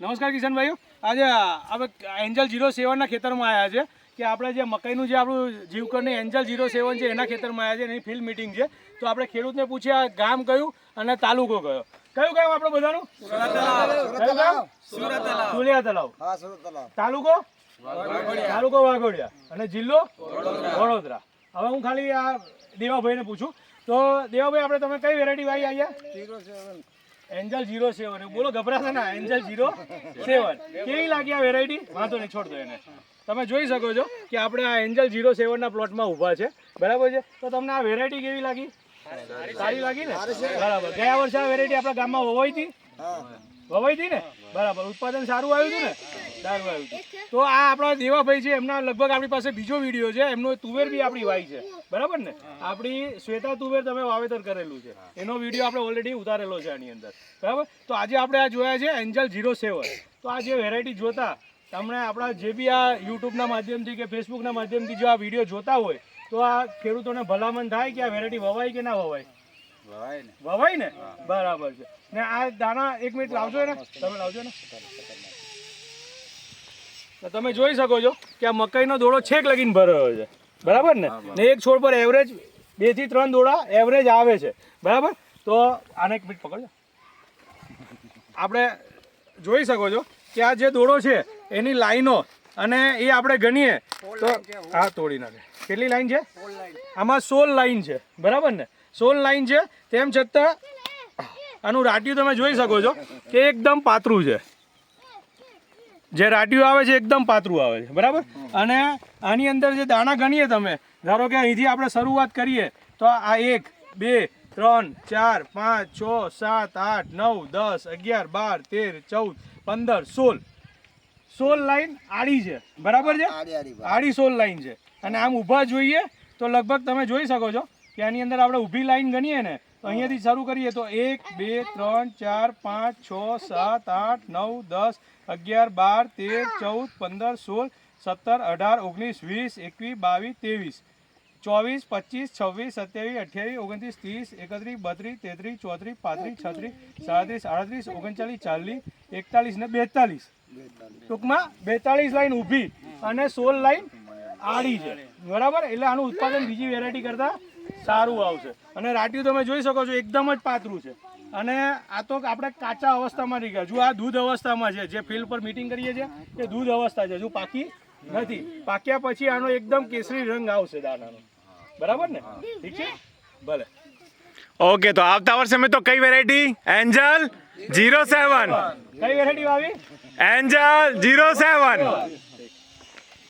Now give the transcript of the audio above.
નમસ્કાર કિશનભાઈઓ. આજે આપણે એન્જલ જીરો સેવનના ખેતરમાં આવ્યા છે કે આપણે જે મકાઈનું જે આપણું જીવકરની એન્જલ જીરો સેવન છે એના ખેતરમાં આવ્યા છે એની ફિલ્ડ મિટિંગ છે. તો આપણે ખેડૂતને પૂછ્યા ગામ કયું અને તાલુકો કયો? કયું ગામ આપણે બધાનું? સુલિયા તલાવ તાલુકો? તાલુકો વાઘોડિયા. અને જિલ્લો? વડોદરા. હવે હું ખાલી આ દેવાભાઈને પૂછું. તો દેવાભાઈ આપણે તમે કઈ વેરાયટી વાવી આવ્યા એન્જલ જીરો સેવન બોલો ગભરાશે ના. એન્જલ ઝીરો સેવન કેવી લાગી આ વેરાયટી વાંધો નહીં છોડ દો એને. તમે જોઈ શકો છો કે આપણે આ એન્જલ જીરો સેવનના પ્લોટમાં ઊભા છે. બરાબર છે? તો તમને આ વેરાયટી કેવી લાગી? સારી લાગી ને? બરાબર. ગયા વર્ષે આ વેરાયટી આપણા ગામમાં વવાઈ હતી? વવાઈ હતી ને? બરાબર. ઉત્પાદન સારું આવ્યું હતું ને? સારું આવ્યું હતું. તો આ આપણા દેવાભાઈ છે એમના લગભગ આપણી પાસે બીજો વીડિયો છે એમનો તુવેર બી આપણી વાઈ છે. બરાબર ને? આપણી શ્વેતા તુવેર તમે વાવેતર કરેલું છે. એનો વીડિયો આપણે ઓલરેડી ઉતારેલો છે આની અંદર. બરાબર? તો આજે આપણે આ જોયા છે એન્જલ ઝીરો સેવન તો આ જે વેરાયટી જોતા તમને આપણા જે બી આ યુટ્યુબના માધ્યમથી કે ફેસબુકના માધ્યમથી જો આ વીડિયો જોતા હોય તો આ ખેડૂતોને ભલામણ થાય કે આ વેરાયટી વવાય કે ના વવાય. વવાય ને. બરાબર છે. ને આ દાણા એક મિનિટ લાવજો ને તમે લાવજો ને તમે જોઈ શકો છો કે આ મકાઈનો દોડો છેક લગીને ભરેલો છે. બરાબર ને? ને એક છોડ પર એવરેજ બેથી ત્રણ દોડા એવરેજ આવે છે. બરાબર? તો આને એક મિનિટ પકડજો. આપણે જોઈ શકો છો કે આ જે દોડો છે એની લાઈનો અને એ આપણે ગણીએ તો હા તોડી નાખે. કેટલી લાઈન છે? આમાં સોળ લાઈન છે. બરાબર ને? સોળ લાઈન છે તેમ છતાં આનું રાટિયું તમે જોઈ શકો છો કે એકદમ પાતળું છે. જે રાટિયું આવે છે એકદમ પાતળું આવે છે બરાબર? અને આની અંદર જે દાણા ગણીએ તમે ધારો કે અહીંથી આપણે શરૂઆત કરીએ તો આ એક બે ત્રણ ચાર પાંચ છ સાત આઠ નવ દસ અગિયાર બાર તેર ચૌદ પંદર સોળ. સોળ લાઈન આડી છે બરાબર છે? આડી સોલ આડી સોળ લાઈન છે. અને આમ ઊભા જોઈએ તો લગભગ તમે જોઈ શકો છો કે આની અંદર આપણે ઊભી લાઈન ગણીએ ને અહીંયાથી શરૂ કરીએ તો એક, બે, ત્રણ, ચાર, પાંચ, છ, સાત, આઠ, નવ, દસ, અગિયાર, બાર, તેર, ચૌદ, પંદર, સોળ, સત્તર, અઢાર, ઓગણીસ, વીસ, એકવીસ, બાવીસ, ત્રેવીસ, ચોવીસ, પચીસ, છવ્વીસ, સત્યાવીસ, અઠ્યાવીસ, ઓગણત્રીસ, ત્રીસ, એકત્રીસ, બત્રીસ, તેત્રીસ, ચોત્રીસ, પાંત્રીસ, છત્રીસ, સાડત્રીસ, આડત્રીસ, ઓગણચાલીસ, ચાલીસ, એકતાલીસ ને બેતાલીસ. ટૂંકમાં બેતાલીસ લાઈન ઊભી અને સોળ લાઈન આડી છે. બરાબર? એટલે આનું ઉત્પાદન બીજી વેરાયટી કરતાં સારું આવશે. અને રાટિયું તમે જોઈ શકો છો એકદમ જ પાતળું છે. અને આ તો આપણે કાચા અવસ્થામાં રહી ગયા. જો આ દૂધ અવસ્થામાં છે જે ફિલ્ડ પર મીટિંગ કરીએ છીએ એ દૂધ અવસ્થા છે. જો પાકી નથી પાક્યા પછી આનો એકદમ કેસરી રંગ આવશે દાણાનો. બરાબર ને? ઠીક છે? ભલે. ઓકે તો આવતા વર્ષે મેં તો કઈ વેરાયટી એન્જલ જીરો સેવન કઈ વેરાયટી વાવી? Angel zero seven